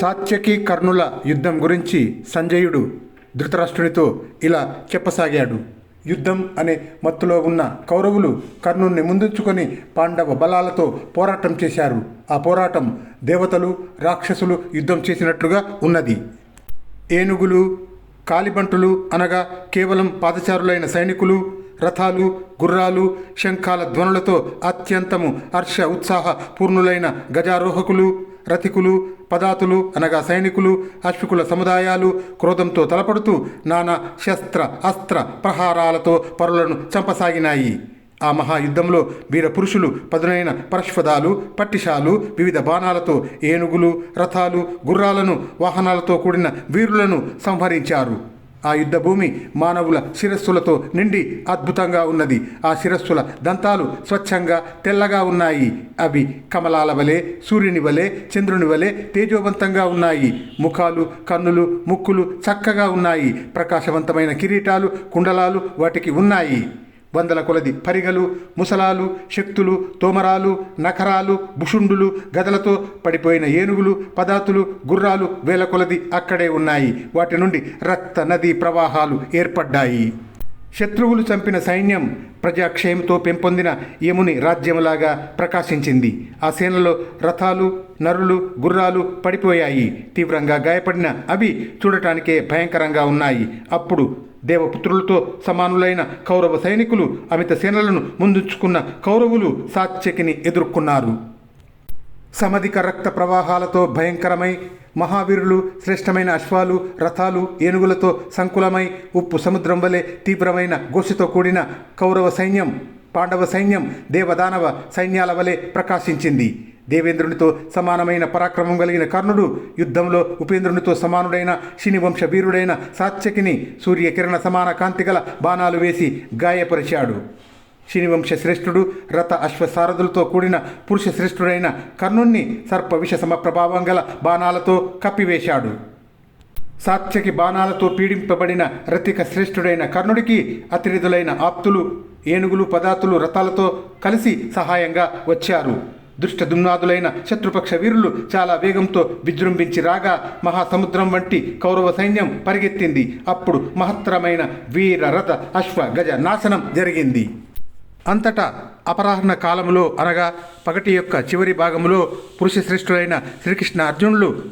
సాత్యకి కర్ణుల యుద్ధం గురించి సంజయుడు ధృతరాష్ట్రునితో ఇలా చెప్పసాగాడు. యుద్ధం అనే మత్తులో ఉన్న కౌరవులు కర్ణుణ్ణి ముందుంచుకొని పాండవ బలాలతో పోరాటం చేశారు. ఆ పోరాటం దేవతలు రాక్షసులు యుద్ధం చేసినట్లుగా ఉన్నది. ఏనుగులు కాలిబంటులు అనగా కేవలం పాదచారులైన సైనికులు రథాలు గుర్రాలు శంఖాల ధ్వనులతో అత్యంతము హర్ష ఉత్సాహ పూర్ణులైన గజారోహకులు రథికులు పదాతులు అనగా సైనికులు అశ్వికుల సముదాయాలు క్రోధంతో తలపడుతూ నానా శస్త్ర అస్త్ర ప్రహారాలతో పరులను చంపసాగినాయి. ఆ మహాయుద్ధంలో వీర పురుషులు పదునైన పరశ్వదాలు పట్టిషాలు వివిధ బాణాలతో ఏనుగులు రథాలు గుర్రాలను వాహనాలతో కూడిన వీరులను సంహరించారు. ఆ యుద్ధ భూమి మానవుల శిరస్సులతో నిండి అద్భుతంగా ఉన్నది. ఆ శిరస్సుల దంతాలు స్వచ్ఛంగా తెల్లగా ఉన్నాయి. అవి కమలాల వలె సూర్యుని వలె చంద్రుని వలె తేజోవంతంగా ఉన్నాయి. ముఖాలు కన్నులు ముక్కులు చక్కగా ఉన్నాయి. ప్రకాశవంతమైన కిరీటాలు కుండలాలు వాటికి ఉన్నాయి. వందల కొలది పరిగలు ముసలాలు శక్తులు తోమరాలు నఖరాలు భుషుండులు గదలతో పడిపోయిన ఏనుగులు పదాతులు గుర్రాలు వేల కొలది అక్కడే ఉన్నాయి. వాటి నుండి రక్త నదీ ప్రవాహాలు ఏర్పడ్డాయి. శత్రువులు చంపిన సైన్యం ప్రజాక్షయంతో పెంపొందిన యముని రాజ్యములాగా ప్రకాశించింది. ఆ సేనలో రథాలు నరులు గుర్రాలు పడిపోయాయి. తీవ్రంగా గాయపడిన అవి చూడటానికే భయంకరంగా ఉన్నాయి. అప్పుడు దేవపుత్రులతో సమానులైన కౌరవ సైనికులు అమిత సేనలను ముందుంచుకున్న కౌరవులు సాత్యకిని ఎదుర్కొన్నారు. సమధిక రక్త ప్రవాహాలతో భయంకరమై మహావీరులు శ్రేష్టమైన అశ్వాలు రథాలు ఏనుగులతో సంకులమై ఉప్పు సముద్రం వలె తీవ్రమైన ఘోషతో కూడిన కౌరవ సైన్యం పాండవ సైన్యం దేవదానవ సైన్యాల వలె ప్రకాశించింది. దేవేంద్రునితో సమానమైన పరాక్రమం కలిగిన కర్ణుడు యుద్ధంలో ఉపేంద్రునితో సమానుడైన శినివంశ వీరుడైన సాత్యకిని సూర్యకిరణ సమాన కాంతిగల బాణాలు వేసి గాయపరిచాడు. శినివంశ శ్రేష్ఠుడు రథ అశ్వసారథులతో కూడిన పురుష శ్రేష్ఠుడైన కర్ణుణ్ణి సర్ప విషసమ సమప్రభావం గల బాణాలతో కప్పివేశాడు. సాత్యకి బాణాలతో పీడింపబడిన రతిక శ్రేష్ఠుడైన కర్ణుడికి అతిరిదులైన ఆప్తులు ఏనుగులు పదార్థులు రథాలతో కలిసి సహాయంగా వచ్చారు. దుష్టదుమ్నాదులైన శత్రుపక్ష వీరులు చాలా వేగంతో విజృంభించి రాగా మహాసముద్రం వంటి కౌరవ సైన్యం పరిగెత్తింది. అప్పుడు మహత్తరమైన వీర రథ అశ్వ గజ నాశనం జరిగింది. అంతటా అపరాహ్న కాలంలో అనగా పగటి యొక్క చివరి భాగంలో పురుష శ్రేష్ఠులైన శ్రీకృష్ణ అర్జునులు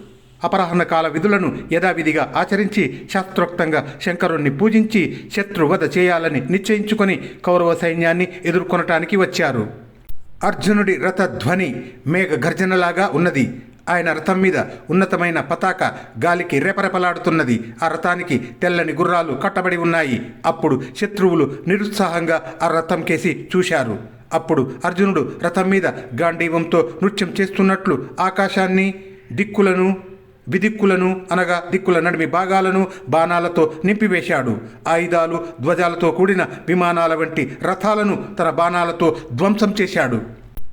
అపరాహ్న కాల విధులను యథావిధిగా ఆచరించి శాస్త్రోక్తంగా శంకరుణ్ణి పూజించి శత్రువధ చేయాలని నిశ్చయించుకొని కౌరవ సైన్యాన్ని ఎదుర్కొనటానికి వచ్చారు. అర్జునుడి రథధ్వని మేఘ గర్జనలాగా ఉన్నది. ఆయన రథం మీద ఉన్నతమైన పతాక గాలికి రెపరెపలాడుతున్నది. ఆ రథానికి తెల్లని గుర్రాలు కట్టబడి ఉన్నాయి. అప్పుడు శత్రువులు నిరుత్సాహంగా ఆ రథం కేసి చూశారు. అప్పుడు అర్జునుడు రథం మీద గాంధీవంతో నృత్యం చేస్తున్నట్లు ఆకాశాన్ని దిక్కులను విదిక్కులను అనగా దిక్కుల నడిమి భాగాలను బాణాలతో నింపివేశాడు. ఆయుధాలు ధ్వజాలతో కూడిన విమానాల వంటి రథాలను తన బాణాలతో ధ్వంసం చేశాడు.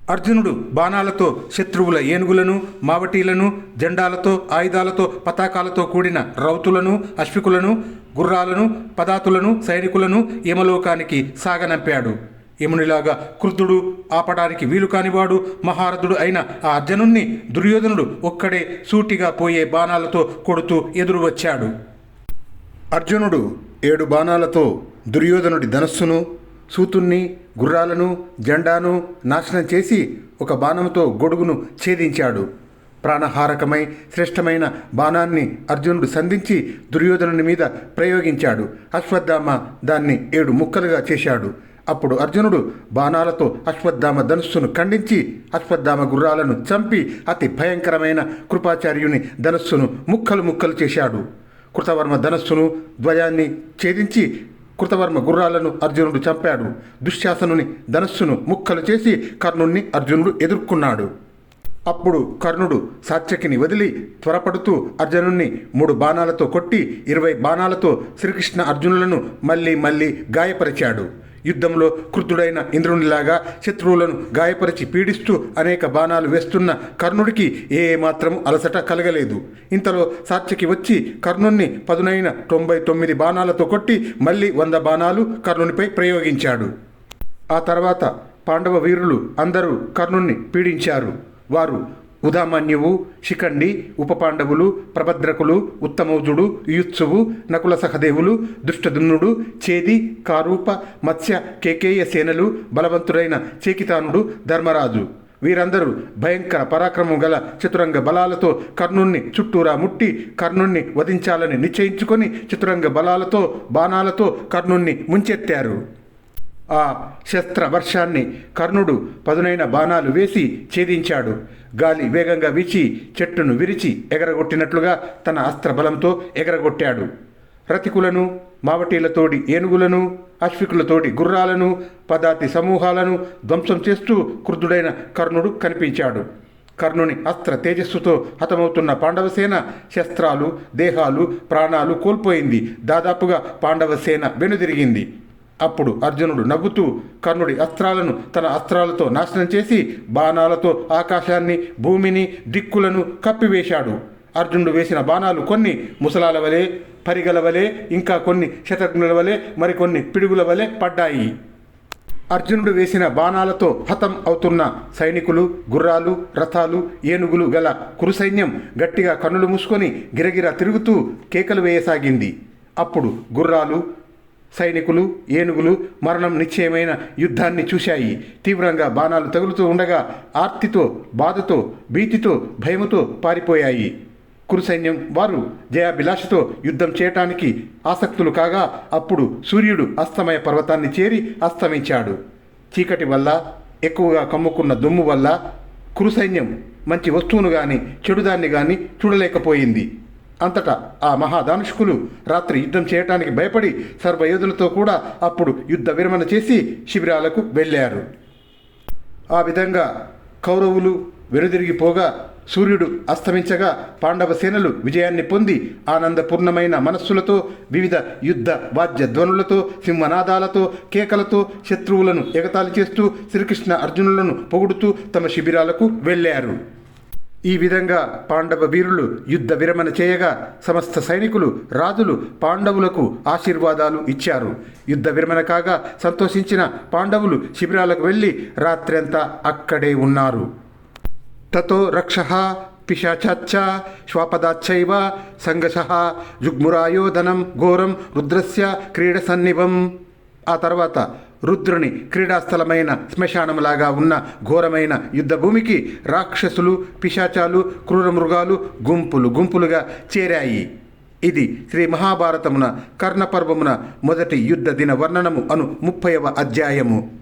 అర్జునుడు బాణాలతో శత్రువుల ఏనుగులను మావటీలను జెండాలతో ఆయుధాలతో పతాకాలతో కూడిన రౌతులను అశ్వికులను గుర్రాలను పదాతులను సైనికులను యమలోకానికి సాగనంపాడు. యమునిలాగా క్రుద్ధుడు ఆపడానికి వీలు కానివాడు మహారథుడు అయిన ఆ అర్జునుణ్ణి దుర్యోధనుడు ఒక్కడే సూటిగా పోయే బాణాలతో కొడుతూ ఎదురు వచ్చాడు. అర్జునుడు ఏడు బాణాలతో దుర్యోధనుడి ధనస్సును సూతుణ్ణి గుర్రాలను జెండాను నాశనం చేసి ఒక బాణంతో గొడుగును ఛేదించాడు. ప్రాణహారకమై శ్రేష్టమైన బాణాన్ని అర్జునుడు సంధించి దుర్యోధనుని మీద ప్రయోగించాడు. అశ్వత్థామ దాన్ని ఏడు ముక్కలుగా చేశాడు. అప్పుడు అర్జునుడు బాణాలతో అశ్వత్థామ ధనుస్సును ఖండించి అశ్వత్థామ గుర్రాలను చంపి అతి భయంకరమైన కృపాచార్యుని ధనుస్సును ముక్కలు ముక్కలు చేశాడు. కృతవర్మ ధనస్సును ధ్వజాన్ని ఛేదించి కృతవర్మ గుర్రాలను అర్జునుడు చంపాడు. దుశ్శాసనుని ధనస్సును ముక్కలు చేసి కర్ణుణ్ణి అర్జునుడు ఎదుర్కొన్నాడు. అప్పుడు కర్ణుడు సాత్యకిని వదిలి త్వరపడుతూ అర్జునుణ్ణి మూడు బాణాలతో కొట్టి ఇరవై బాణాలతో శ్రీకృష్ణ అర్జునులను మళ్ళీ మళ్ళీ గాయపరిచాడు. యుద్ధంలో కృతుడైన ఇంద్రునిలాగా శత్రువులను గాయపరిచి పీడిస్తూ అనేక బాణాలు వేస్తున్న కర్ణుడికి ఏ మాత్రం అలసట కలగలేదు. ఇంతలో సాత్యకి వచ్చి కర్ణుణ్ణి పదునైన తొంభై తొమ్మిది బాణాలతో కొట్టి మళ్ళీ వంద బాణాలు కర్ణునిపై ప్రయోగించాడు. ఆ తర్వాత పాండవ వీరులు అందరూ కర్ణుణ్ణి పీడించారు. వారు ఉదామాన్యువు శిఖండి ఉపపాండవులు ప్రభద్రకులు ఉత్తమౌజుడు యుత్సువు నకుల సహదేవులు దుష్టదున్నుడు చేది కారూప మత్స్య కేకేయ సేనలు బలవంతుడైన చేకితానుడు ధర్మరాజు. వీరందరూ భయంకర పరాక్రమం గల చతురంగ బలాలతో కర్ణుణ్ణి చుట్టూరా ముట్టి కర్ణుణ్ణి వధించాలని నిశ్చయించుకొని చతురంగ బలాలతో బాణాలతో కర్ణుణ్ణి ముంచెత్తారు. ఆ శస్త్ర వర్షాన్ని కర్ణుడు పదునైన బాణాలు వేసి ఛేదించాడు. గాలి వేగంగా వీచి చెట్టును విరిచి ఎగరగొట్టినట్లుగా తన అస్త్ర బలంతో ఎగరగొట్టాడు. రతికులను మావటీలతోటి ఏనుగులను అశ్వికులతోటి గుర్రాలను పదాతి సమూహాలను ధ్వంసం చేస్తూ క్రుద్ధుడైన కర్ణుడు కనిపించాడు. కర్ణుని అస్త్ర తేజస్సుతో హతమవుతున్న పాండవసేన శస్త్రాలు దేహాలు ప్రాణాలు కోల్పోయింది. దాదాపుగా పాండవసేన వెనుదిరిగింది. అప్పుడు అర్జునుడు నవ్వుతూ కర్ణుడి అస్త్రాలను తన అస్త్రాలతో నాశనం చేసి బాణాలతో ఆకాశాన్ని భూమిని దిక్కులను కప్పివేశాడు. అర్జునుడు వేసిన బాణాలు కొన్ని ముసలాల వలె పరిగల వలె ఇంకా కొన్ని శతజ్ఞుల వలె మరికొన్ని పిడుగుల వలె పడ్డాయి. అర్జునుడు వేసిన బాణాలతో హతం అవుతున్న సైనికులు గుర్రాలు రథాలు ఏనుగులు గల కురు సైన్యం గట్టిగా కన్నులు మూసుకొని గిరగిర తిరుగుతూ కేకలు వేయసాగింది. అప్పుడు గుర్రాలు సైనికులు ఏనుగులు మరణం నిశ్చయమైన యుద్ధాన్ని చూశాయి. తీవ్రంగా బాణాలు తగులుతూ ఉండగా ఆర్తితో బాధతో భీతితో భయముతో పారిపోయాయి. కురు సైన్యం వారు జయాభిలాషతో యుద్ధం చేయటానికి ఆసక్తులు కాగా అప్పుడు సూర్యుడు అస్తమయ పర్వతాన్ని చేరి అస్తమించాడు. చీకటి వల్ల ఎక్కువగా కమ్ముకున్న దుమ్ము వల్ల కురు సైన్యం మంచి వస్తువును కానీ చెడుదాన్ని కానీ చూడలేకపోయింది. అంతటా ఆ మహాదానుష్కులు రాత్రి యుద్ధం చేయటానికి భయపడి సర్వయోధులతో కూడా అప్పుడు యుద్ధ విరమణ చేసి శిబిరాలకు వెళ్ళారు. ఆ విధంగా కౌరవులు వెనుదిరిగిపోగా సూర్యుడు అస్తమించగా పాండవ సేనలు విజయాన్ని పొంది ఆనందపూర్ణమైన మనస్సులతో వివిధ యుద్ధ వాద్య ధ్వనులతో సింహనాదాలతో కేకలతో శత్రువులను ఎగతాళి చేస్తూ శ్రీకృష్ణ అర్జునులను పొగుడుతూ తమ శిబిరాలకు వెళ్ళారు. ఈ విధంగా పాండవ వీరులు యుద్ధ విరమణ చేయగా సమస్త సైనికులు రాజులు పాండవులకు ఆశీర్వాదాలు ఇచ్చారు. యుద్ధ విరమణ కాగా సంతోషించిన పాండవులు శిబిరాలకు వెళ్ళి రాత్రంతా అక్కడే ఉన్నారు. తతో రక్ష పిశాచాచ్చ శ్వాపదాచ్చైవ సంఘశ జుగ్మురాయోధనం ఘోరం రుద్రస్య క్రీడసన్నిభం ఆ తర్వాత రుద్రుని క్రీడాస్థలమైన శ్మశానంలాగా ఉన్న ఘోరమైన యుద్ధభూమికి రాక్షసులు పిశాచాలు క్రూరమృగాలు గుంపులు గుంపులుగా చేరాయి. ఇది శ్రీ మహాభారతమున కర్ణపర్వమున మొదటి యుద్ధ దిన వర్ణనము అను ముప్పైవ అధ్యాయము.